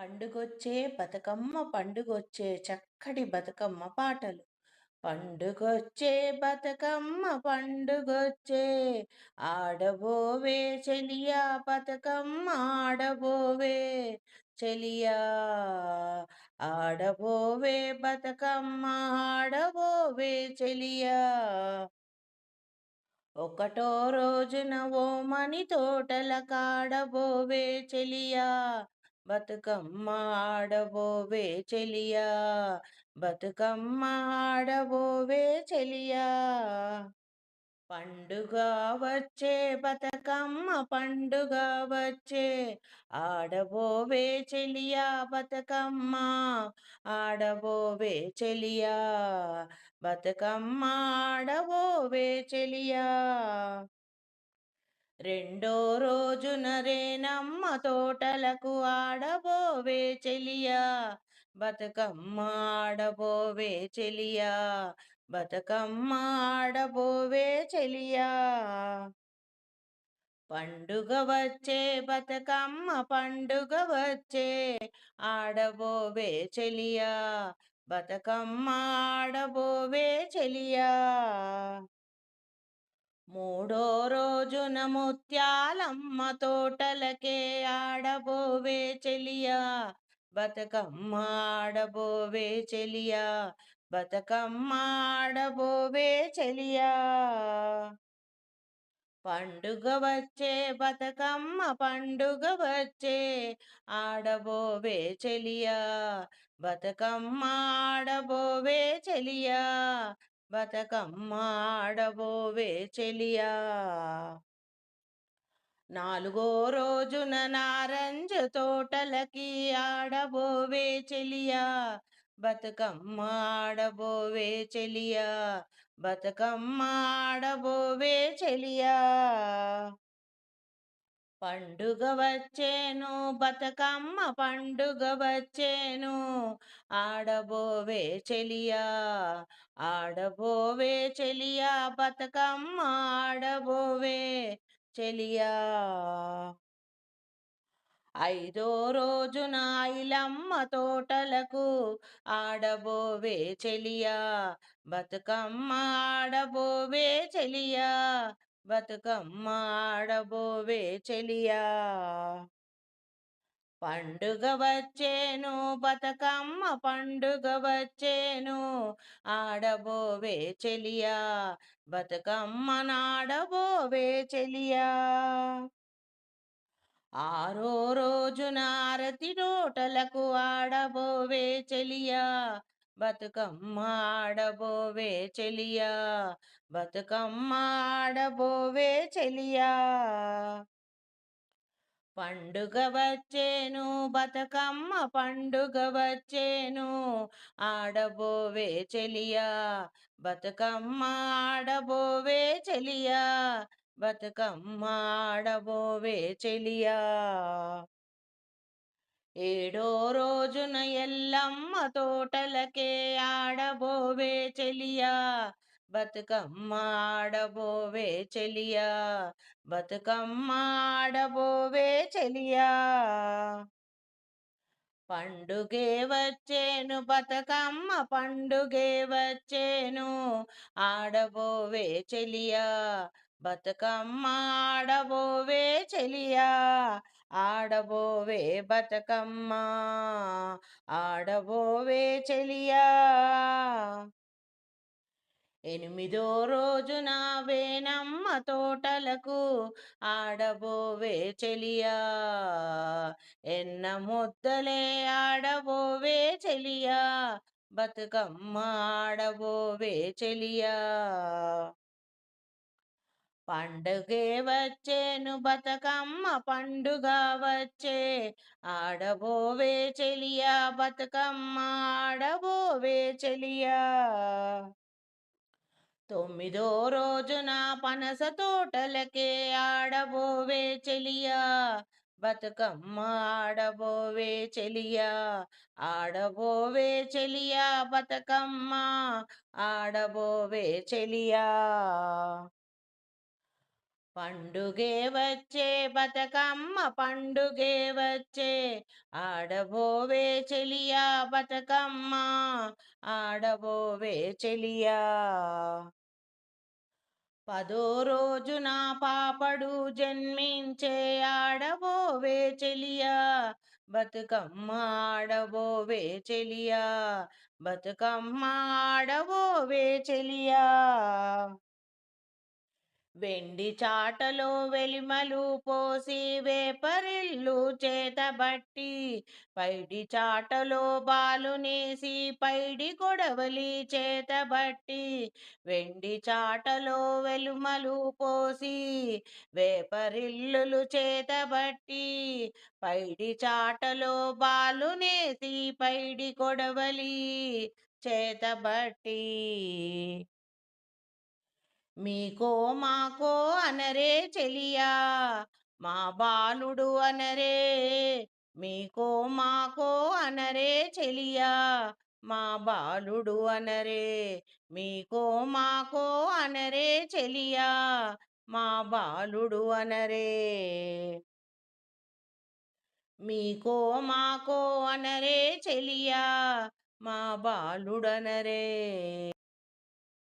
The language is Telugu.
పండుగొచ్చే బతుకమ్మ పండుగొచ్చే చక్కటి బతుకమ్మ పాటలు. పండుగొచ్చే బతుకమ్మ పండుగొచ్చే ఆడబోవే చెలియా బతుకమ్మ ఆడబోవే చెలియా ఆడబోవే బతుకమ్మ ఆడబోవే చెలియా. ఒకటో రోజున ఓ మని తోటల కాడబోవే చెలియా బతుకమ్మ ఆడబోవే చెలియా బతుకమ్మ ఆడబోవే చెలియా. పండుగ వచ్చే బతుకమ్మ పండుగ వచ్చే ఆడబోవే చెలియా బతుకమ్మ ఆడబోవే చెలియా. బతుకమ్మ ఆడబోవే చెలియా. రెండో రోజున రేనమ్మ తోటలకు ఆడబోవే చెలియా. బతుకమ్మ ఆడబోవే చెలియా. బతుకమ్మ ఆడబోవే చెలియా. పండుగ వచ్చే బతుకమ్మ పండుగ వచ్చే ఆడబోవే చెలియా. బతుకమ్మ ఆడబోవే చెలియా. మూడో రోజున ముత్యాలమ్మ తోటలకే ఆడబోవే చెలియా. బతుకమ్మ ఆడబోవే చెలియా. బతుకమ్మ ఆడబోవే చెలియా. పండుగ వచ్చే బతుకమ్మ పండుగ వచ్చే ఆడబోవే చెలియా. బతుకమ్మ ఆడబోవే చెలియా. బతుకమ్మ ఆడబోవే చెలియా. నాలుగో రోజున నారంజ తోటలకి ఆడబోవే చెలియా. బతుకమ్మ ఆడబోవే చెలియా. బతుకమ్మ ఆడబోవే చెలియా. పండుగ వచ్చేను బతుకమ్మ పండుగ వచ్చేను. ఆడబోవే చెలియా ఆడబోవే చెలియా బతుకమ్మ ఆడబోవే చెలియా. ఐదో రోజున ఇలమ్మ తోటలకు ఆడబోవే చెలియా బతుకమ్మ ఆడబోవే చెలియా. బతుకమ్మ ఆడబోవే చెలియా. పండుగ వచ్చేను బతుకమ్మ పండుగ వచ్చేను ఆడబోవే చెలియా. బతుకమ్మ నాడబోవే చెలియా. ఆరో రోజున ఆరతి తోటలకు ఆడబోవే చెలియా. బతుకమ్మ ఆడబోవే చెలియా బతుకమ్మ ఆడబోవే చెలియా. పండుగ వచ్చేను బతుకమ్మ పండుగ వచ్చేను ఆడబోవే చెలియా బతుకమ్మ ఆడబోవే చెలియా బతుకమ్మ ఆడబోవే చెలియా. ఏడో రోజున ఎల్లమ్మ తోటలకే ఆడబోవే చెలియా. బతుకమ్మ ఆడబోవే చెలియా. బతుకమ్మ ఆడబోవే చెలియా. పండుగే వచ్చేను బతుకమ్మ పండుగే వచ్చేను ఆడబోవే చెలియా. బతుకమ్మ ఆడబోవే చెలియా. ఆడబోవే బతుకమ్మ ఆడబోవే చెలియా. ఎనిమిదో రోజున వేనమ్మ తోటలకు ఆడబోవే చెలియా. ఎన్న ముద్దలే ఆడబోవే చెలియా. బతుకమ్మ ఆడబోవే చెలియా. పండుగే వచ్చేను బతుకమ్మ పండుగ వచ్చే. ఆడబోవే చెలియా బతుకమ్మ ఆడబోవే చెలియా. తొమ్మిదో రోజున పనస తోటలకే ఆడబోవే చెలియా. బతుకమ్మ ఆడబోవే చెలియా. ఆడబోవే చెలియా బతుకమ్మ ఆడబోవే చెలియా. పండుగే వచ్చే బతుకమ్మ పండుగే వచ్చే. ఆడబోవే చెలియా బతుకమ్మ ఆడబోవే చెలియా. పదో రోజున పాపడు జన్మించే ఆడబోవే చెలియా. బతుకమ్మ ఆడబోవే చెలియా. బతుకమ్మ ఆడబోవే చెలియా. వెండి చాటలో వెలిమలు పోసి వేపరిల్లు చేతబట్టి పైడి చాటలో బాలునేసి పైడి కొడవలి చేతబట్టి వెండి చాటలో వెలుమలు పోసి వేపరిల్లులు చేతబట్టి పైడి చాటలో బాలునేసి పైడి కొడవలి చేతబట్టి మీకో మాకో అనరే చెలియా మా బాలుడు అనరే. మీకో మాకో అనరే చెలియా మా బాలుడు అనరే. మీకో మాకో అనరే చెలియా మా బాలుడు అనరే. మీకో మాకో అనరే చెలియా మా బాలుడనరే